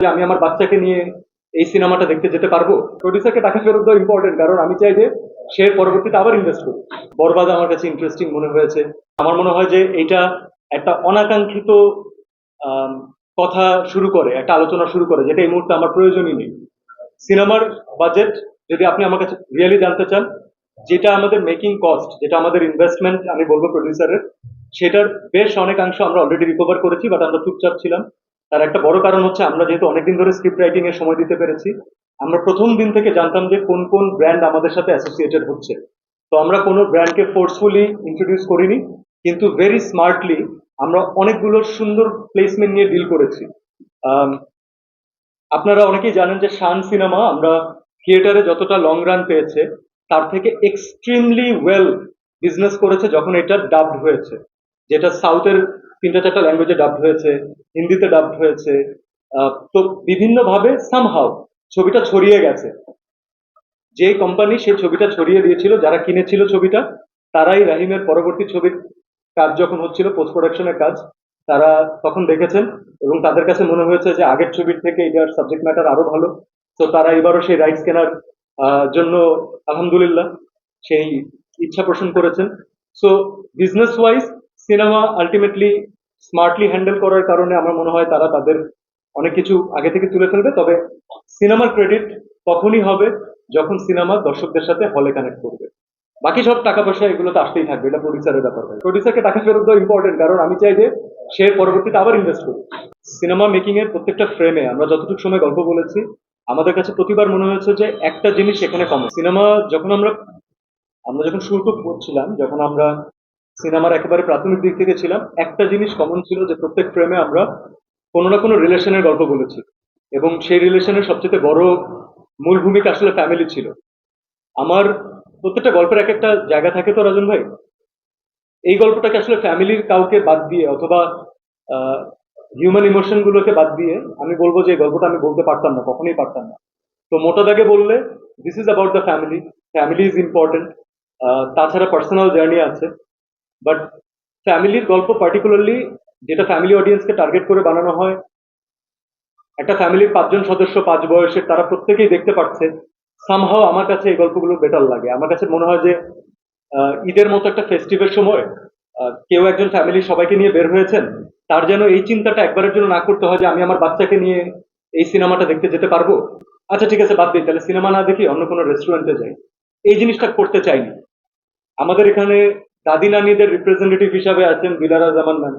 যে আমি আমার বাচ্চাকে নিয়ে এই সিনেমাটা দেখতে যেতে পারব প্রডিউসারকে টাকা ফেরত দেওয়া ইম্পর্টেন্ট কারণ আমি চাই যে সে পরবর্তীতে আবার ইনভেস্ট করুক। বরবাদ আমার কাছে ইন্টারেস্টিং মনে হয়েছে। আমার মনে হয় যে এটা একটা অনাকাঙ্ক্ষিত কথা শুরু করে, একটা আলোচনা শুরু করে, যেটা এই মুহূর্তে আমার প্রয়োজনই নেই। সিনেমার বাজেট যদি আপনি আমার কাছে রিয়েলি জানতে চান, যেটা আমাদের মেকিং কস্ট যেটা আমাদের ইনভেস্টমেন্ট আমি বলব প্রডিউসারের সেটার বেশ অনেকাংশ আমরা অলরেডি রিকভার করেছি বাট আমরা চুপচাপ ছিলাম। তার একটা বড় কারণ হচ্ছে আমরা যেহেতু অনেকদিন ধরে স্ক্রিপ্ট রাইটিং এর সময় দিতে পেরেছি, আমরা প্রথম দিন থেকে জানতাম যে কোন কোন ব্র্যান্ড আমাদের সাথে অ্যাসোসিয়েটেড হচ্ছে। তো আমরা কোনো ব্র্যান্ডকে ফোর্সফুলি ইন্ট্রোডিউস করিনি, কিন্তু ভেরি স্মার্টলি আমরা অনেকগুলো সুন্দর প্লেসমেন্ট নিয়ে ডিল করেছি। আপনারা অনেকেই জানেন যে শান সিনেমা আমরা থিয়েটারে যতটা লং রান পেয়েছে, তার থেকে এক্সট্রিমলি ওয়েল বিজনেস করেছে যখন এটা ডাবড হয়েছে, যেটা সাউথের তিনটা চারটা ল্যাঙ্গুয়েজে ডাবড হয়েছে, হিন্দিতে ডাবড হয়েছে তো বিভিন্নভাবে সামহাও ছবিটা ছড়িয়ে গেছে। যে কোম্পানি সেই ছবিটা ছড়িয়ে দিয়েছিল, যারা কিনেছিল ছবিটা, তারাই রাহিমের পরবর্তী ছবির কাজ যখন হচ্ছিল পোস্ট প্রোডাকশনের কাজ, তারা তখন দেখেছেন এবং তাদের কাছে মনে হয়েছে যে আগের ছবির থেকে এটার সাবজেক্ট ম্যাটার আরও ভালো। তো তারা এবারও সেই রাইটস কেনার জন্য আলহামদুলিল্লাহ সেই ইচ্ছা পোষণ করেছেন। So business wise cinema ultimately smartly handle করার কারণে আমার মনে হয় তারা তাদের অনেক কিছু আগে থেকে তুলে ফেলবে। তবে সিনেমার ক্রেডিট তখনই হবে যখন সিনেমা দর্শকদের সাথে হলে কানেক্ট করবে। বাকি সব টাকা পয়সা এগুলো তো আসতেই থাকবে, এটা প্রডিউসারের ব্যাপার হয় প্রডিউসারকে টাকা ফেরত দেওয়া ইম্পর্টেন্ট কারণ আমি চাই যে সে পরবর্তীতে আবার ইনভেস্ট করুক। সিনেমা মেকিং এর প্রত্যেকটা ফ্রেমে আমরা যতটুকু সময় গল্প বলেছি, আমাদের কাছে প্রতিবার মনে হয়েছে যে একটা জিনিস এখানে কম সিনেমা যখন আমরা আমরা যখন শুরু করছিলাম যখন আমরা সিনেমার একেবারে প্রাথমিক দিক থেকে ছিলাম, একটা জিনিস কমন ছিল যে প্রত্যেক ফ্রেমে আমরা কোনো না কোনো রিলেশনের গল্প বলেছি এবং সেই রিলেশনের সবচেয়ে বড় মূল ভূমিকা আসলে ফ্যামিলি ছিল। আমার প্রত্যেকটা গল্পের এক একটা জায়গা থাকে তো রাজন ভাই? এই গল্পটাকে আসলে ফ্যামিলির কাউকে বাদ দিয়ে অথবা হিউম্যান ইমোশন গুলোকে বাদ দিয়ে আমি বলব যে গল্পটা আমি বলতে পারতাম না, কখনোই পারতাম না। তো মোটা দাগে বললে this is about the family family is important তাছাড়া পার্সোনাল জার্নি আছে। বাট ফ্যামিলির গল্প পার্টিকুলারলি যেটা ফ্যামিলি অডিয়েন্সকে টার্গেট করে বানানো হয়, একটা ফ্যামিলির পাঁচজন সদস্য, পাঁচ বয়সের, তারা প্রত্যেকেই দেখতে পাচ্ছে সামহাও আমার কাছে এই গল্পগুলো বেটার লাগে। আমার কাছে মনে হয় যে ঈদের মতো একটা ফেস্টিভের সময় কেউ একজন ফ্যামিলির সবাইকে নিয়ে বের হয়েছেন, তার যেন এই চিন্তাটা একবারের জন্য না করতে হয় যে, আমি আমার বাচ্চাকে নিয়ে এই সিনেমাটা দেখতে যেতে পারব। আচ্ছা ঠিক আছে, বাদ দিই, তাহলে সিনেমা না দেখি অন্য কোনো রেস্টুরেন্টে যাই। এই জিনিসটা করতে চাইনি। আমাদের এখানে দাদি নানিদের রিপ্রেজেন্টেটিভ হিসাবে আছেন বিলারা জামান ম্যাম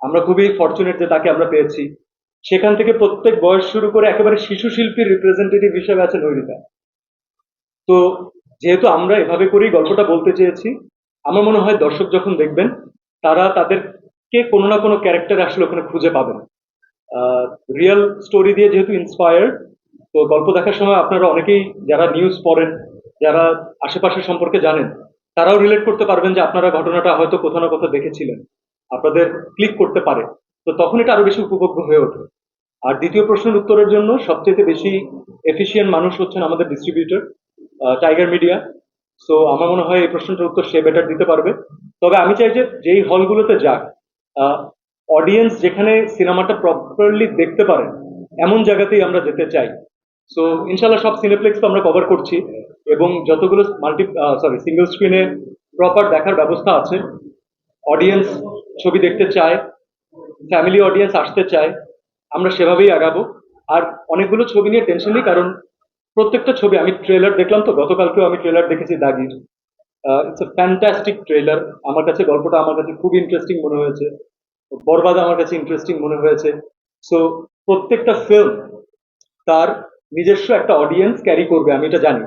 আমরা খুবই ফর্চুনেট যে তাকে আমরা পেয়েছি। সেখান থেকে প্রত্যেক বয়স শুরু করে একেবারে শিশু শিল্পীর রিপ্রেজেন্টেটিভ হিসাবে আছেন নৈরিতা তো যেহেতু আমরা এভাবে করেই গল্পটা বলতে চেয়েছি, আমার মনে হয় দর্শক যখন দেখবেন, তারা তাদেরকে কোনো না কোনো ক্যারেক্টার আসলে ওখানে খুঁজে পাবেন। রিয়েল স্টোরি দিয়ে যেহেতু ইন্সপায়ার্ড তো গল্প দেখার সময় আপনারা অনেকেই যারা নিউজ পড়েন, যারা আশেপাশে সম্পর্কে জানেন তারাও রিলেট করতে পারবেন যে আপনারা ঘটনাটা হয়তো কোথাও না কোথাও দেখেছিলেন। আপনাদের ক্লিক করতে পারে। তো তখন এটা আরও বেশি উপভোগ্য হয়ে ওঠে। আর দ্বিতীয় প্রশ্নের উত্তরের জন্য সবচেয়ে বেশি এফিসিয়েন্ট মানুষ হচ্ছেন আমাদের ডিস্ট্রিবিউটর টাইগার মিডিয়া সো আমার মনে হয় এই প্রশ্নটার উত্তর সে বেটার দিতে পারবে। তবে আমি চাই যে যেই হলগুলোতে যাক অডিয়েন্স যেখানে সিনেমাটা প্রপারলি দেখতে পারে এমন জায়গাতেই আমরা যেতে চাই। সো ইনশাল্লাহ সব সিনেপ্লেক্স তো আমরা কভার করছি এবং যতগুলো মাল্টি সরি সিঙ্গেল স্ক্রিনে প্রপার দেখার ব্যবস্থা আছে। অডিয়েন্স ছবি দেখতে চায় ফ্যামিলি অডিয়েন্স আসতে চায়, আমরা সেভাবেই আগাবো। আর অনেকগুলো ছবি নিয়ে টেনশন নেই, কারণ প্রত্যেকটা ছবি, আমি ট্রেলার দেখলাম তো, গতকালকেও আমি ট্রেলার দেখেছি দাগির। ইটস এ ফ্যান্টাস্টিক ট্রেলার আমার কাছে গল্পটা আমার কাছে খুব ইন্টারেস্টিং মনে হয়েছে। বরবাদ আমার কাছে ইন্টারেস্টিং মনে হয়েছে। সো প্রত্যেকটা ফিল্ম তার নিজস্ব একটা অডিয়েন্স ক্যারি করবে আমি এটা জানি।